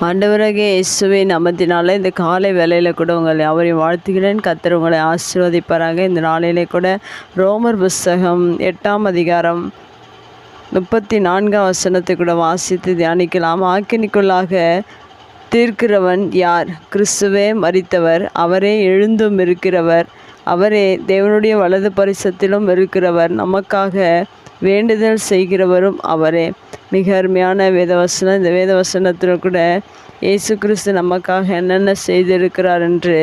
ஆண்டவராகிய இயேசுவை நாமத்தினால இந்த காலை வேலையில் கூட உங்களை அவரை வாழ்த்துகிறேன். கத்தர் உங்களை ஆசீர்வதிப்பாராக. இந்த நாளிலே கூட ரோமர் புஸ்தகம் எட்டாம் அதிகாரம் முப்பத்தி நான்காம் வசனத்தை கூட வாசித்து தியானிக்கலாம். ஆக்கினிக்குள்ளாக தீர்க்கிறவன் யார்? கிறிஸ்துவே மறித்தவர் அவரே எழுந்தும் இருக்கிறவர். அவரே தேவனுடைய வலது பரிசத்திலும் இருக்கிறவர். நமக்காக வேண்டுதல் செய்கிறவரும் அவரே. மிக அருமையான வேதவசனம். இந்த வேதவசனத்தில் கூட இயேசு கிறிஸ்து நமக்காக என்னென்ன செய்திருக்கிறார் என்று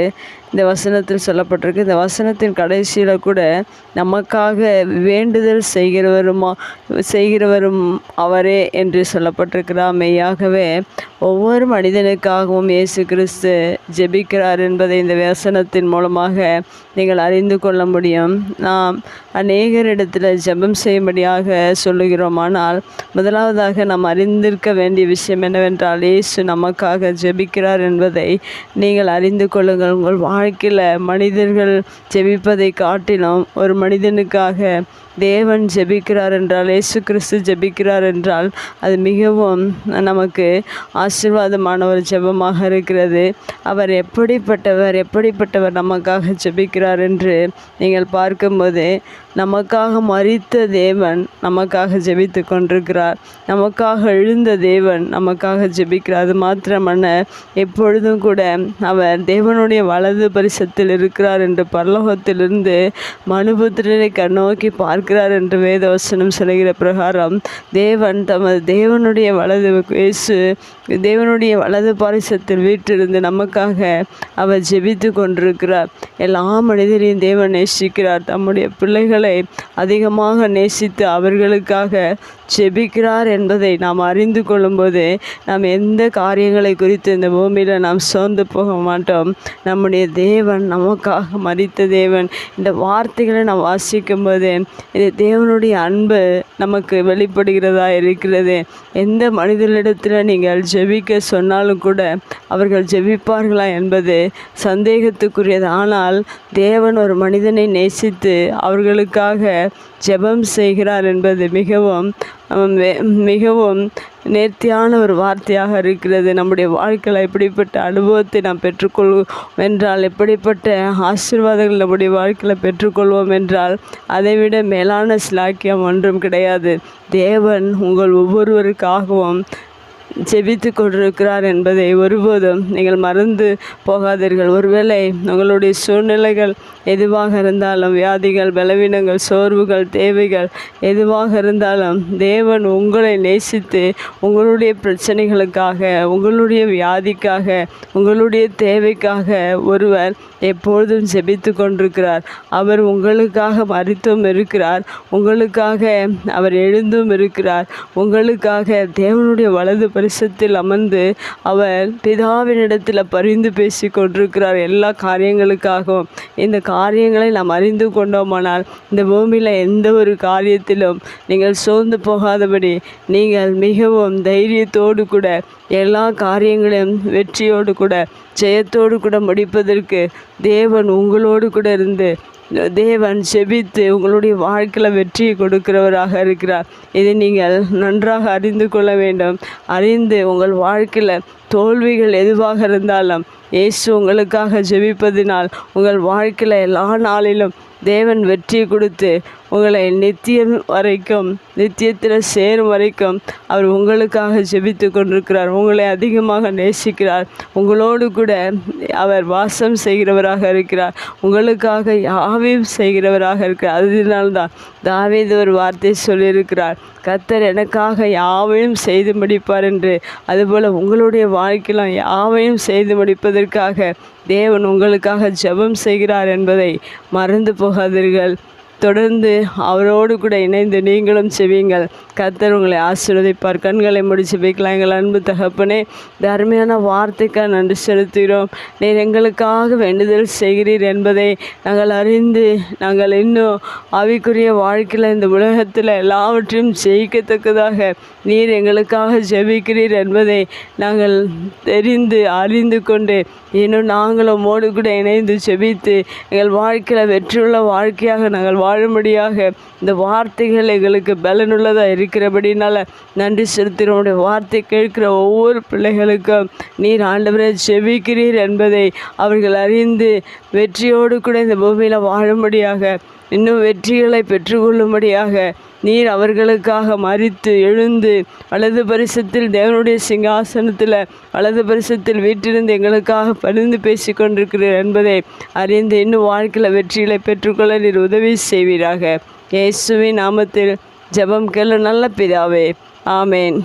இந்த வசனத்தில் சொல்லப்பட்டிருக்கு. இந்த வசனத்தின் கடைசியில் கூட நமக்காக வேண்டுதல் செய்கிறவருமா செய்கிறவரும் அவரே என்று சொல்லப்பட்டிருக்கிறார். மெய்யாகவே ஒவ்வொரு மனிதனுக்காகவும் இயேசு கிறிஸ்து ஜெபிக்கிறார் என்பதை இந்த வசனத்தின் மூலமாக நீங்கள் அறிந்து கொள்ள முடியும். நாம் அநேகரிடத்தில் ஜெபம் செய்யும்படியாக சொல்லுகிறோம். ஆனால் முதலாவதாக நாம் அறிந்திருக்க வேண்டிய விஷயம் என்னவென்றால் இயேசு நமக்காக ஜெபிக்கிறார் என்பதை நீங்கள் அறிந்து கொள்ளுங்கள். உங்கள் வாழ்க்கையில் மனிதர்கள் ஜெபிப்பதை காட்டிலும் ஒரு மனிதனுக்காக தேவன் ஜெபிக்கிறார் என்றால் இயேசு கிறிஸ்து ஜெபிக்கிறார் என்றால் அது மிகவும் நமக்கு ஆசீர்வாதமான ஒரு ஜெபமாக இருக்கிறது. அவர் எப்படிப்பட்டவர் எப்படிப்பட்டவர் நமக்காக ஜெபிக்கிறார் என்று நீங்கள் பார்க்கும்போது நமக்காக மறித்த தேவன் நமக்காக ஜெபித்து கொண்டிருக்கிறார். நமக்காக எழுந்த தேவன் நமக்காக ஜெபிக்கிறார். அது மாத்திரமல்ல எப்பொழுதும் கூட அவர் தேவனுடைய வலது பரிசத்தில் இருக்கிறார் என்று பரலோகத்திலிருந்து மனுபுத்திரனை கண்ணோக்கி பார்க்கிறார் என்று வேதவசனம் சொல்கிற பிரகாரம் தேவன் தமது தேவனுடைய வலது இயேசு தேவனுடைய வலது பாரிசத்தில் வீட்டிலிருந்து நமக்காக அவர் ஜெபித்து கொண்டிருக்கிறார். எல்லா மனிதரையும் தேவன் நேசிக்கிறார். தம்முடைய பிள்ளைகளை அதிகமாக நேசித்து அவர்களுக்காக ஜெபிக்கிறார் என்பதை நாம் அறிந்து கொள்ளும்போது நாம் எந்த காரியங்களை குறித்து இந்த பூமியில் நாம் சோர்ந்து போக மாட்டோம். நம்முடைய தேவன் நமக்காக மறித்த தேவன். இந்த வார்த்தைகளை நாம் வாசிக்கும்போது இது தேவனுடைய அன்பு நமக்கு வெளிப்படுகிறதா இருக்கிறது. எந்த மனிதனிடத்தில் நீங்கள் ஜெபிக்க சொன்னாலும் கூட அவர்கள் ஜெபிப்பார்களா என்பது சந்தேகத்துக்குரியது. ஆனால் தேவன் ஒரு மனிதனை நேசித்து அவர்களுக்காக ஜெபம் செய்கிறார் என்பது மிகவும் மிகவும் நேர்த்தியான ஒரு வார்த்தையாக இருக்கிறது. நம்முடைய வாழ்க்கையில் எப்படிப்பட்ட அனுபவத்தை நாம் பெற்றுக்கொள்வோம் என்றால் எப்படிப்பட்ட ஆசீர்வாதங்கள் நம்முடைய வாழ்க்கையில் பெற்றுக்கொள்வோம் என்றால் அதைவிட மேலான சிலாக்கியம் ஒன்றும் கிடையாது. தேவன் உங்கள் ஒவ்வொருவருக்காகவும் ஜெபித்து கொண்டிருக்கிறார் என்பதை ஒருபோதும் நீங்கள் மறந்து போகாதீர்கள். ஒருவேளை உங்களுடைய சூழ்நிலைகள் எதுவாக இருந்தாலும் வியாதிகள் பலவீனங்கள் சோர்வுகள் தேவைகள் எதுவாக இருந்தாலும் தேவன் உங்களை நேசித்து உங்களுடைய பிரச்சனைகளுக்காக உங்களுடைய வியாதிக்காக உங்களுடைய தேவைக்காக ஒருவர் எப்பொழுதும் ஜெபித்து கொண்டிருக்கிறார். அவர் உங்களுக்காக மறித்தும் இருக்கிறார். உங்களுக்காக அவர் எழுந்தும் இருக்கிறார். உங்களுக்காக தேவனுடைய வலது பரிசத்தில் அமர்ந்து அவர் பிதாவினிடத்தில் பரிந்து பேசி கொண்டிருக்கிறார். எல்லா காரியங்களுக்காகவும் இந்த காரியங்களை நாம் அறிந்து கொண்டோமானால் இந்த பூமியில் எந்த ஒரு காரியத்திலும் நீங்கள் சோர்ந்து போகாதபடி நீங்கள் மிகவும் தைரியத்தோடு கூட எல்லா காரியங்களையும் வெற்றியோடு கூட ஜெயத்தோடு கூட முடிப்பதற்கு தேவன் உங்களோடு கூட இருந்து தேவன் செபித்து உங்களுடைய வாழ்க்கையில் வெற்றியை கொடுக்கிறவராக இருக்கிறார். இதை நீங்கள் நன்றாக அறிந்து கொள்ள வேண்டும். அறிந்து உங்கள் வாழ்க்கையில் தோல்விகள் எதுவாக இருந்தாலும் இயேசு உங்களுக்காக ஜெபிப்பதினால் உங்கள் வாழ்க்கையில் எல்லா நாளிலும் தேவன் வெற்றியை கொடுத்து உங்களை நித்தியம் வரைக்கும் நித்தியத்தில் சேரும் வரைக்கும் அவர் உங்களுக்காக ஜெபித்து கொண்டிருக்கிறார். உங்களை அதிகமாக நேசிக்கிறார். உங்களோடு கூட அவர் வாசம் செய்கிறவராக இருக்கிறார். உங்களுக்காக யாவையும் செய்கிறவராக இருக்கிறார். அதனால்தான் தாவீது ஒரு வார்த்தை சொல்லியிருக்கிறார். கத்தர் எனக்காக யாவையும் செய்து முடிப்பார் என்று. அதுபோல் உங்களுடைய வாழ்க்கையிலும் யாவையும் செய்து முடிப்பதற்காக தேவன் உங்களுக்காக ஜெபம் செய்கிறார் என்பதை மறந்து போகாதீர்கள். தொடர்ந்து அவரோடு கூட இணைந்து நீங்களும் செவியுங்கள். கர்த்தர் உங்களை ஆசீர்வதிப்பார். கண்களை முடிச்சு வைக்கலாம் எங்கள் அன்பு தகப்பனே தர்மையான வார்த்தைக்காக நன்றி செலுத்துகிறோம். நீர் எங்களுக்காக வேண்டுதல் செய்கிறீர் என்பதை நாங்கள் அறிந்து நாங்கள் இன்னும் ஆவிக்குரிய வாழ்க்கையில் இந்த உலகத்தில் எல்லாவற்றையும் ஜெயிக்கத்தக்கதாக நீர் எங்களுக்காக ஜெபிக்கிறீர் என்பதை நாங்கள் தெரிந்து அறிந்து கொண்டு இன்னும் நாங்களும் மோடு கூட இணைந்து ஜெபித்து எங்கள் வாழ்க்கையில் வெற்றியுள்ள வாழ்க்கையாக நாங்கள் வாழும்படியாக இந்த வார்த்தைகள் எங்களுக்கு பலனுள்ளதாக இருக்கிறபடினால நன்றி செலுத்தினுடைய வார்த்தை கேட்கிற ஒவ்வொரு பிள்ளைகளுக்கும் நீர் ஆண்டவரை ஜெபிக்கிறீர் என்பதை அவர்கள் அறிந்து வெற்றியோடு கூட இந்த பூமியில் வாழும்படியாக இன்னும் வெற்றிகளை பெற்றுக்கொள்ளும்படியாக நீர் அவர்களுக்காக மறித்து எழுந்து வலது பரிசத்தில் தேவனுடைய சிங்காசனத்தில் வலது பரிசத்தில் வீட்டிலிருந்து எங்களுக்காக பரிந்து பேசி கொண்டிருக்கிறீர் என்பதை அறிந்து இன்னும் வாழ்க்கையில் வெற்றிகளை பெற்றுக்கொள்ள நீர் உதவி செய்வீராக. இயேசுவின் நாமத்தில் ஜெபம் கேளு நல்ல பிதாவே. ஆமேன்.